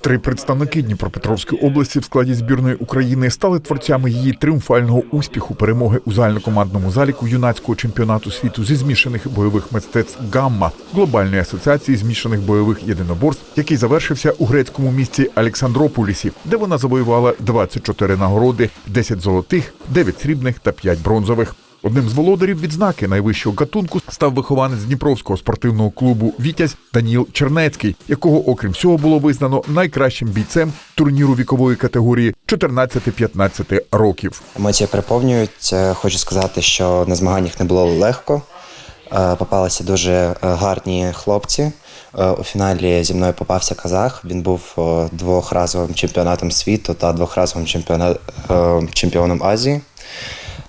Три представники Дніпропетровської області в складі збірної України стали творцями її тріумфального успіху перемоги у загальнокомандному заліку юнацького чемпіонату світу зі змішаних бойових мистецтв Гамма глобальної асоціації змішаних бойових єдиноборств, який завершився у грецькому місті Олександрополісі, де вона завоювала 24 нагороди, 10 золотих, 9 срібних та 5 бронзових. Одним з володарів відзнаки найвищого гатунку став вихованець Дніпровського спортивного клубу Вітязь Даніл Чернецький, якого, окрім всього, було визнано найкращим бійцем турніру вікової категорії 14-15 років. Емоції переповнюють. Е, Хочу сказати, що на змаганнях не було легко. Е, Попалися дуже е, гарні хлопці. У фіналі зі мною попався казах. Він був двохразовим чемпіонатом світу та двохразовим е, чемпіоном Азії.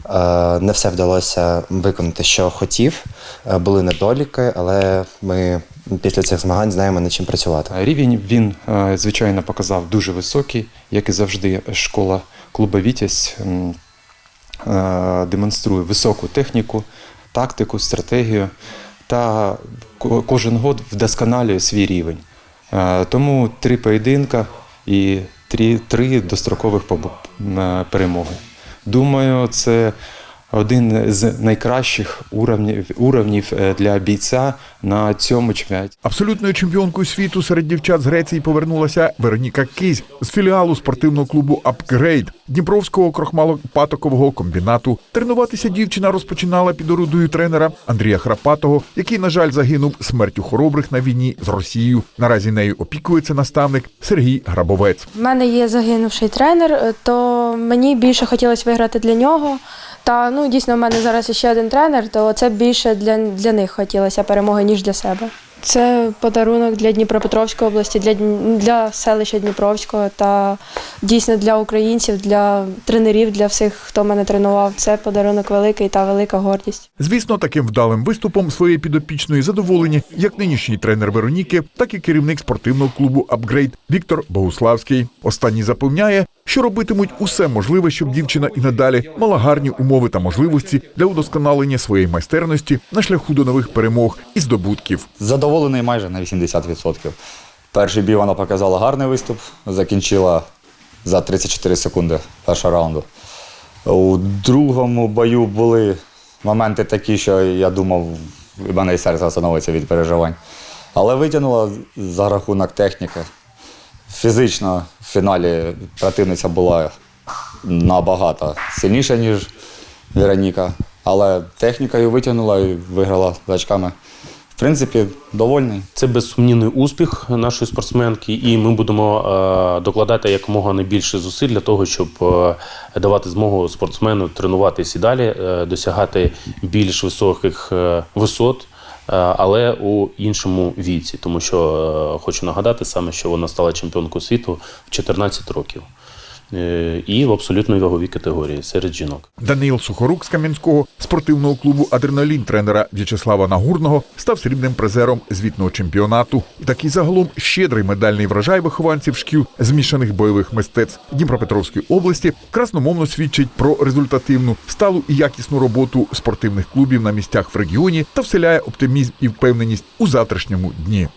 Е, Не все вдалося виконати, що хотів. Е, Були недоліки, але ми після цих змагань знаємо над чим працювати. Рівень він, е, звичайно, показав дуже високий, як і завжди, школа клуба Вітязь е, демонструє високу техніку, тактику, стратегію та кожен год вдосконалює свій рівень. Е, Тому три поєдинка і три, три дострокових перемоги. Думаю, це один з найкращих уровнів, уровнів е, для бійця на цьому чемпіонаті. Абсолютною чемпіонкою світу серед дівчат з Греції повернулася Вероніка Кізь з філіалу спортивного клубу Апгрейд Дніпровського крохмалопатокового комбінату. Тренуватися дівчина розпочинала під орудою тренера Андрія Храпатого, який, на жаль, загинув смертю хоробрих на війні з Росією. Наразі нею опікується наставник Сергій Грабовець. В мене є загинувший тренер, е, то мені більше хотілося виграти для нього. Та ну дійсно, в мене зараз ще один тренер, то це більше для, для них хотілося перемоги, ніж для себе. Це подарунок для Дніпропетровської області, для, для селища Дніпровського та дійсно для українців, для тренерів, для всіх, хто мене тренував. Це подарунок великий та велика гордість. Звісно, таким вдалим виступом своєї підопічної задоволені як нинішній тренер Вероніки, так і керівник спортивного клубу Апгрейд Віктор Богуславський. Останній запевняє, що робитимуть усе можливе, щоб дівчина і надалі мала гарні умови та можливості для удосконалення своєї майстерності на шляху до нових перемог і здобутків. Задоволений майже на 80%. Перший бій вона показала гарний виступ, закінчила за 34 секунди першого раунду. У другому бою були моменти такі, що я думав, в мене і серце остановиться від переживань. Але витягнула за рахунок техніки. Фізично в фіналі противниця була набагато сильніша, ніж Вероніка. Але технікою витягнула і виграла з очками. В принципі, довольний. Це безсумнівний успіх нашої спортсменки, і ми будемо е, докладати якомога найбільше зусиль для того, щоб е, давати змогу спортсмену тренуватися і далі, е, досягати більш високих е, висот, але у іншому віці. Тому що е, хочу нагадати саме, що вона стала чемпіонкою світу в 14 років. Е, І в абсолютної ваговій категорії серед жінок. Даниїл Сухорук з Кам'янського спортивного клубу Адреналін тренера В'ячеслава Нагурного став срібним призером звітного чемпіонату. Такий загалом щедрий медальний врожай вихованців шкіл змішаних бойових мистецтв Дніпропетровської області красномовно свідчить про результативну, сталу і якісну роботу спортивних клубів на місцях в регіоні та вселяє оптимізм і впевненість у завтрашньому дні.